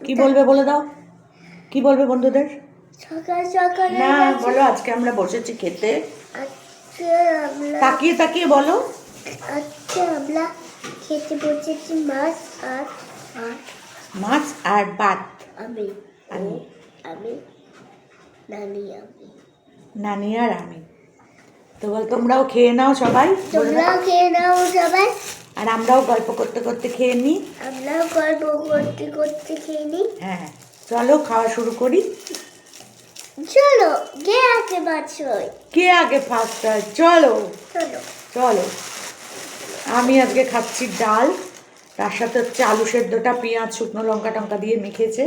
কি বলবে বলে দাও? কি বলবে বন্ধুদের? সকাল সকাল না বলো আজকে আমরা বসেছি খেতে। তাকিয়ে তাকিয়ে বলো। আজকে আমরা খেতে বসেছি মাছ আর মাছ আর ভাত। আমি আমি। আমি নানি আমি। নানি আর আমি। তো বল তোমরাও খেয়ে নাও সবাই। তোমরাও খেয়ে নাও সবাই। আর আমরাও গল্প করতে করতে খেয়ে নিই। আমরাও গল্প করতে করতে খেয়ে নিই। হ্যাঁ চলো খাওয়া শুরু করি। চলো কে আগে মাছ হয়? কে আগে ফার্স্ট হয়? চলো। চলো। চলো। আমি আজকে খাচ্ছি ডাল। তার সাথে হচ্ছে আলু সেদ্ধটা পেঁয়াজ শুকনো লঙ্কা টঙ্কা দিয়ে মেখেছে।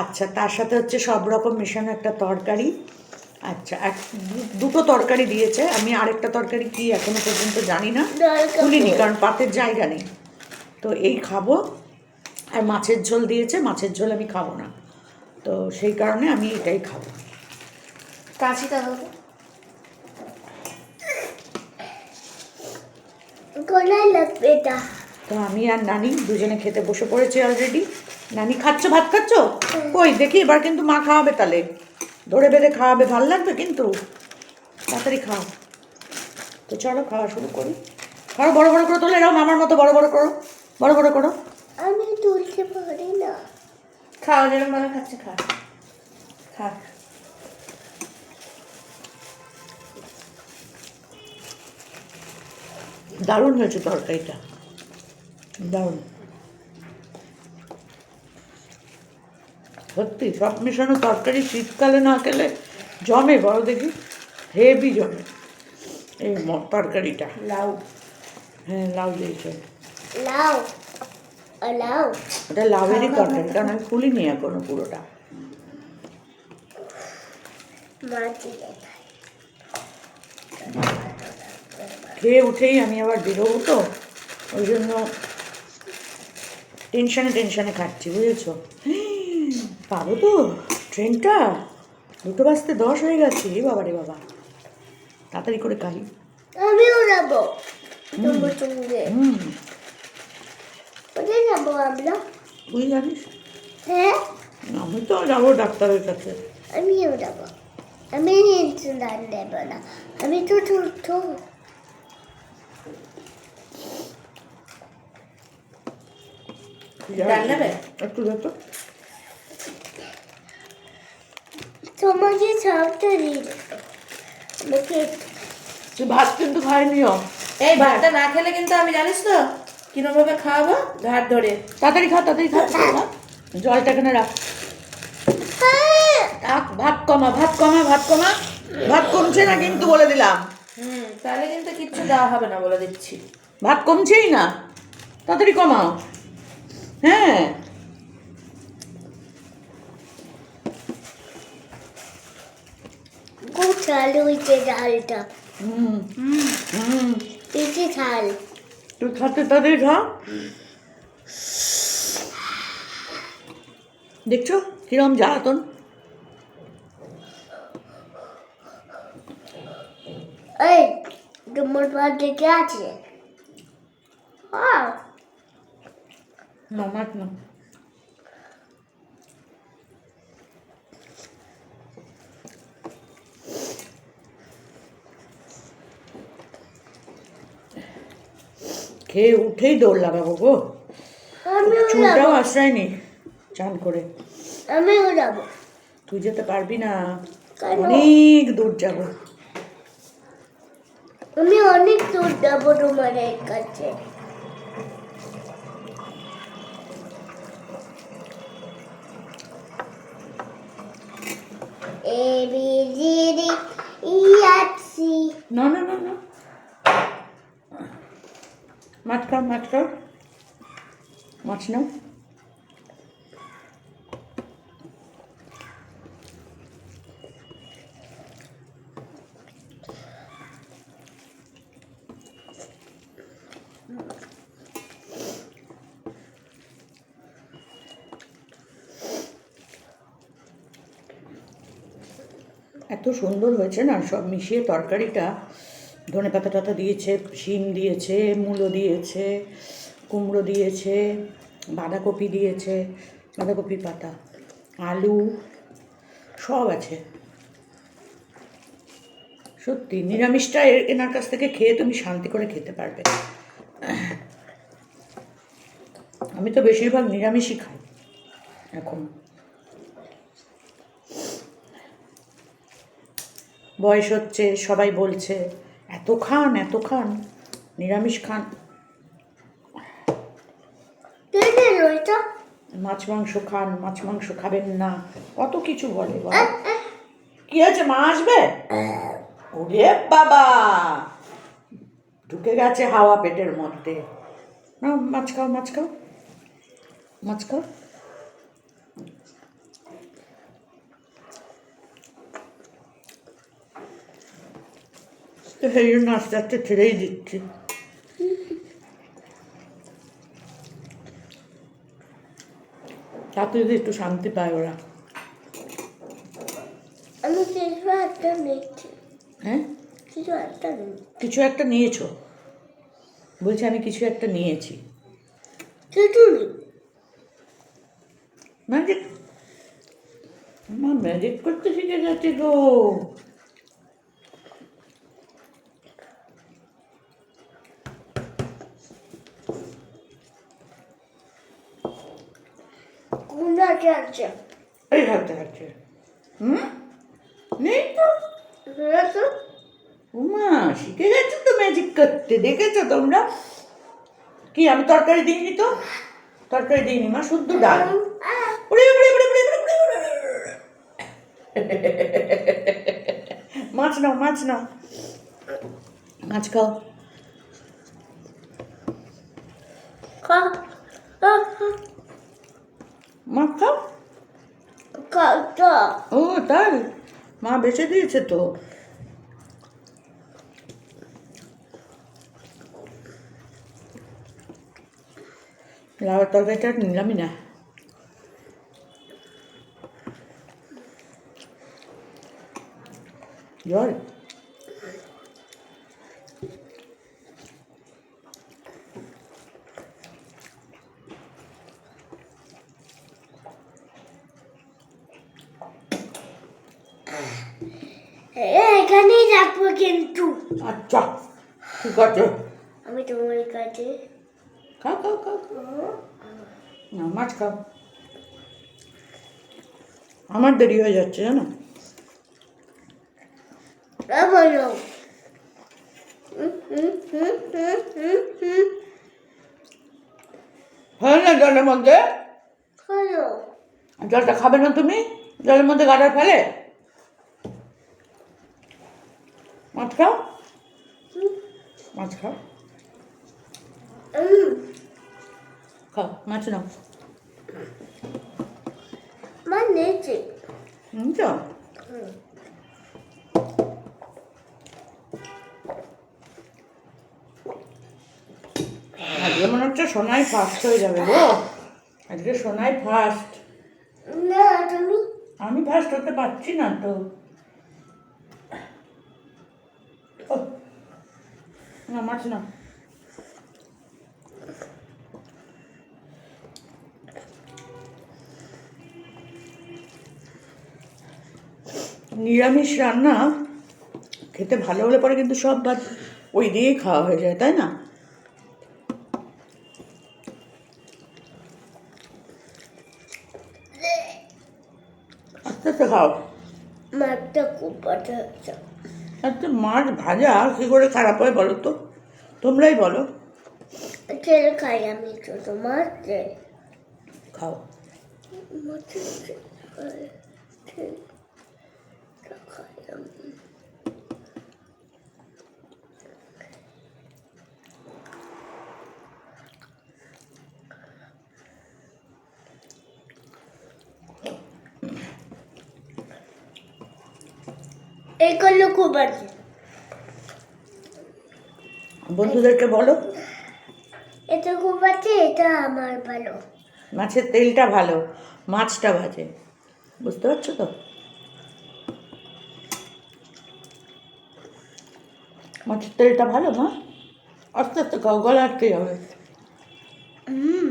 আচ্ছা তার সাথে হচ্ছে সব রকম মেশানো একটা তরকারি। আচ্ছা এক দু- দুটো তরকারি দিয়েছে। আমি আরেকটা তরকারি কি এখনও পর্যন্ত জানি না খুলিনি কারণ পাতের জায়গা নেই। তো এই খাব আর মাছের ঝোল দিয়েছে মাছের ঝোল আমি খাব না। তো সেই কারণে আমি এটাই খাব। কোনায় তো। আমি আর নানি দুজনে খেতে বসে পড়েছি অলরেডি নানি খাচ্ছ ভাত খাচ্ছ? কই দেখি এবার কিন্তু মা খাওয়াবে তাহলে। ধরে বেঁধে খাওয়াবে ভালো লাগবে কিন্তু। তাড়াতাড়ি খাও। তো চলো খাওয়া শুরু করি। খাও বড় বড় করে তোলে এরকম আমার মতো বড় বড় করো। বড় বড় করো। আমি তুলতে পারি না। খাওয়া যেরকম ভাবে খাচ্ছে খা। খা। দারুণ হয়েছে তরকারিটা। দারুণ। সত্যি সব মেশানো তরকারি শীতকালে না খেলে জমে বড় দেখি হেভি জমে। এই তরকারিটা। লাউ। হ্যাঁ লাউ দিয়েছে। আর লাও ওটা লাউয়েরই তরকারি কারণ আমি খুলিনি এখনও পুরোটা। খেয়ে উঠেই আমি আবার বেরোবো তো ওই জন্য টেনশানে টেনশানে খাচ্ছি বুঝেছ? পাবো তো? ট্রেনটা? দুটো বাজতে দশ হয়ে গেছে বাবা রে বাবা। তাড়াতাড়ি করে খাই আমিও যাব। তোমার সঙ্গে কোথায় যাব আমরা? তুই জানিস? হ্যাঁ? আমি তো যাব ডাক্তারের কাছে। আমিও যাব। আমি ইনসুলিন নেব না। আমি তো ছোট? একটু দেখো তোমাকে সবটা দিয়ে দেবো আমাকে তুই ভাত কিন্তু খাইনিও এই ভাতটা না খেলে কিন্তু আমি জানিস তো কিরম ভাবে খাওয়াবো? ঘাট ধরে। তাড়াতাড়ি খা তাড়াতাড়ি খা জলটা রাখ। হ্যাঁ, রাখ ভাত কমা ভাত কমা ভাত কমা। ভাত কমছে না কিন্তু বলে দিলাম। হুম। তাহলে কিন্তু কিচ্ছু দেওয়া হবে না বলে দিচ্ছি। ভাত কমছেই না। তাড়াতাড়ি কমাও। হ্যাঁ খুব ঝাল হয়েছে ডালটা। হুম। হুম। বেশি ঝাল। তুই খাতে তাড়াতাড়ি খা। দেখছ? কিরম জ্বালাতন? এই তোমার ভাত দেখে আছে। Wow. না খেয়ে উঠেই দৌড় লাগাবো গো। চুলটাও আশ্রয় নেই চান করে। আমিও যাব। তুই যেতে পারবি না। অনেক দূর যাব। আমি অনেক দূর যাব তোমার কাছে। A B G D E F C. না না না না। মাছ খাও মাছ নাও এত সুন্দর হয়েছে না? সব মিশিয়ে তরকারিটা ধনে পাতা টাতা দিয়েছে, শিম দিয়েছে, মূলো দিয়েছে, কুমড়ো দিয়েছে, বাঁধাকপি দিয়েছে, বাঁধাকপি পাতা, আলু, সব আছে। সত্যি নিরামিষটা এনার কাছ থেকে খেয়ে তুমি শান্তি করে খেতে পারবে। আমি তো বেশিরভাগ নিরামিষই খাই এখন। বয়স হচ্ছে, সবাই বলছে এত খান এত খান। নিরামিষ খান। মাছ মাংস খান মাছ মাংস খাবেন না। কত কিছু বলে বল। কি আছে মা আসবে? ওরে বাবা! ঢুকে গেছে হাওয়া পেটের মধ্যে। না মাছ খাও মাছ খাও। মাছ খাও। আস্তে আস্তে ছেড়েই দিচ্ছি তাতে যদি একটু শান্তি পায় ওরা। আমি কিছু একটা নিচ্ছি হ্যাঁ? কিছু একটা কিছু একটা নিয়েছো? বলছি আমি কিছু একটা নিয়েছি। কিছু ম্যাজিক মা ম্যাজিক করতে শিখে গেছে গো। হাতে আছে এই হাতে আছে হুম নেই তো উমা শিখে গেছো তো ম্যাজিক করতে দেখেছ তোমরা কি আমি তরকারি দিইনি তো তরকারি দিইনি মা শুদ্ধ ডাল মাছ নাও মাছ নাও মাছ খাও খাও খাটা ও তাই? মা বেঁচে দিয়েছে তো। লাউয়ের তরকারিটা নিলামই না। জল এখানেই রাখব কিন্তু আচ্ছা ঠিক আমি তোমার কাছে। খাও খাও খাও। না মাছ খাও। আমার দেরি হয়ে যাচ্ছে জানো? বলো। হয় না জলের মধ্যে? জলটা খাবে না তুমি? জলের মধ্যে গাডার ফেলে? মাছ খাও? মাছ খাও। খাও মাছ নাও। মানে হুম। আজকে মনে হচ্ছে সোনাই ফার্স্ট হয়ে যাবে গো। আজকে সোনাই ফার্স্ট না তুমি? আমি ফার্স্ট হতে পারছি না তো। না না। নিরামিষ রান্না খেতে ভালো হলে পরে কিন্তু সব ভাত ওই দিয়েই খাওয়া হয়ে যায়, তাই না? আস্তে আস্তে খাও। মাছটা খুব পাঠা আচ্ছা মাছ ভাজা কী করে খারাপ হয় বলো তো? তোমরাই বলো। তেল খাই আমি তো মাছ খাও। মাছের এইগুলো খুব আছে বন্ধুদেরকে বলো। এটা খুব আছে এটা আমার ভালো। মাছের তেলটা ভালো মাছটা ভাজে। বুঝতে পারছ তো? মাছের তেলটা ভালো মা আস্তে আস্তে খাও গলা আটকে যাবে। হুম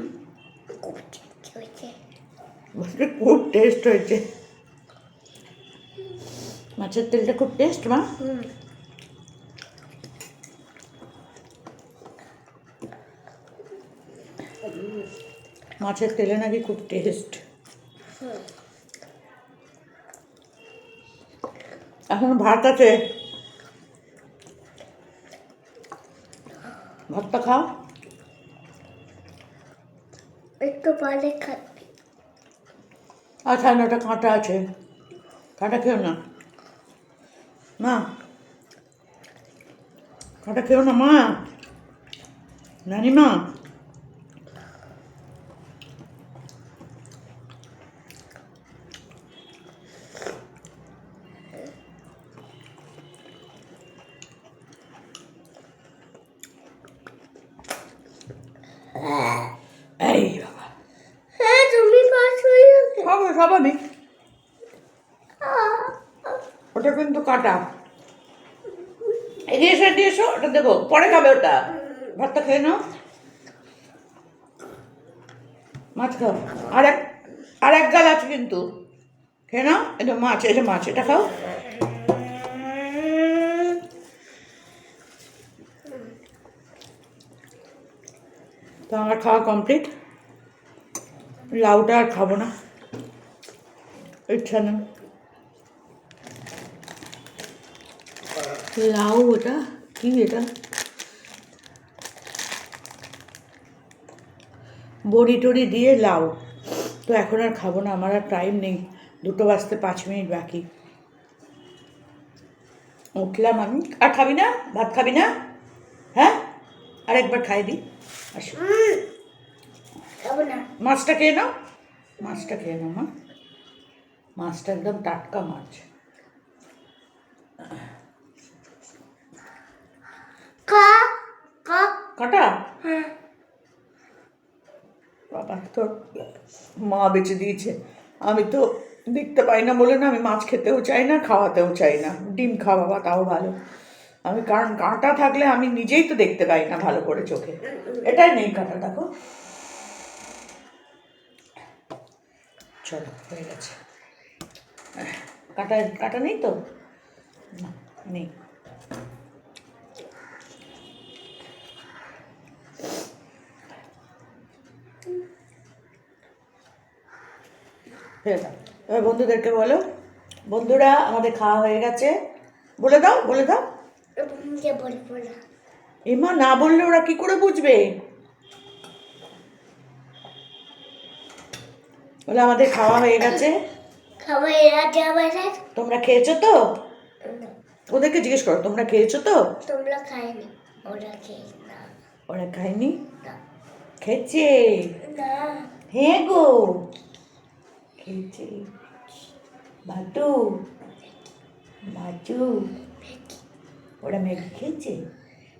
খুব টেস্টি হয়েছে। খুব টেস্ট হয়েছে। মাছের তেলটা খুব টেস্ট মা। মাছের তেলে নাকি খুব টেস্ট এখন ভাত আছে। ভাতটা খাও। একটু পরে খাবি। আচ্ছা না ওটা কাঁটা আছে। কাঁটা খেও না। মা কাঁটা খেও না মা নানি মা এই বাবা হ্যাঁ তুমি পাস হয়ে যাবে খাব সব আমি ওটা কিন্তু কাটা। এগিয়ে এসে এসো, ওটা দেবো। পরে খাবে ওটা। ভাতটা খেয়ে নাও। মাছ খাও। আর এক আর এক গাল আছে কিন্তু। খেয়ে নাও। এটা মাছ এটা মাছ, এটা খাও। তো আমার খাওয়া কমপ্লিট। লাউটা আর খাব না। ইচ্ছা নেই। লাউ ওটা কি এটা? বড়ি টড়ি দিয়ে লাউ। তো এখন আর খাব না আমার আর টাইম নেই। দুটো বাজতে পাঁচ মিনিট বাকি। উঠলাম আমি। আর খাবি না? ভাত খাবি না? হ্যাঁ? আর একবার খাই দিই আসো। না। মাছটা খেয়ে নাও। মাছটা খেয়ে নাও মা। মাছটা একদম টাটকা মাছ। কা কা। কাটা? হ্যাঁ। বাবা তোর মা বেঁচে দিয়েছে। আমি তো দেখতে পাই না বলে না আমি মাছ খেতেও চাই না খাওয়াতেও চাই না। ডিম খাওয়াবা তাও ভালো। আমি কারণ কাঁটা থাকলে আমি নিজেই তো দেখতে পাই না ভালো করে চোখে। এটাই নেই কাঁটা দেখো চলো হয়ে গেছে। কাঁটা কাঁটা নেই তো? না নেই। ফেলে দাও এবার বন্ধুদেরকে বলো বন্ধুরা আমাদের খাওয়া হয়ে গেছে। বলে দাও বলে দাও। এমা না বললে ওরা কি করে বুঝবে? বলে আমাদের খাওয়া হয়ে গেছে। তোমরা খেয়েছো তো? ওদেরকে জিজ্ঞেস করো তোমরা খেয়েছো তো? তোমরা খাইনি ওরা খেয়ে না। ওরা খায়নি? খেয়েছে? হ্যাঁ গো। খেয়েছে বাটু বাটু ওরা ম্যাগি খেয়েছে?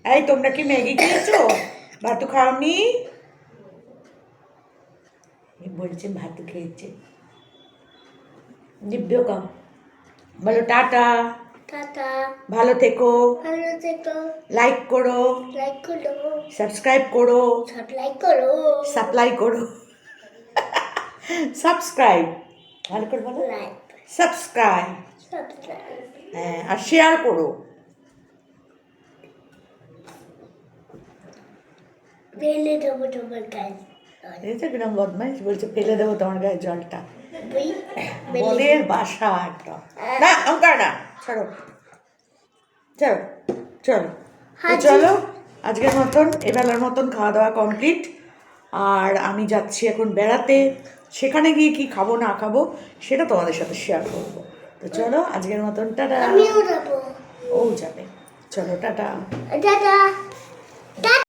এই তোমরা কি ম্যাগি খেয়েছো? ভাতু খাওনি? বলছে ভাতু খেয়েছে। দিব্য কাম বলো টাটা। টাটা। ভালো থেকো। ভালো থেকো। লাইক করো। লাইক করো। সাবস্ক্রাইব করো। সব লাইক করো। সাপ্লাই করো। সাবস্ক্রাইব। ভালো করে বলো। সাবস্ক্রাইব। হ্যাঁ আর শেয়ার করো। বেলে দেবো তোমার গাছ দেখেছ কিরম বদমাইশ বলছে ফেলে দেবো তোমার গায়ে জলটা। বনের বাসা একদম। না অঙ্কার না ছাড়ো। চলো। চলো চলো আজকের মতন এবেলার মতন খাওয়া দাওয়া কমপ্লিট। আর আমি যাচ্ছি এখন বেড়াতে। সেখানে গিয়ে কি খাব না খাব সেটা তোমাদের সাথে শেয়ার করব। তো চলো আজকের মতন টাটা। ও যাবে। চলো টাটা। টাটা।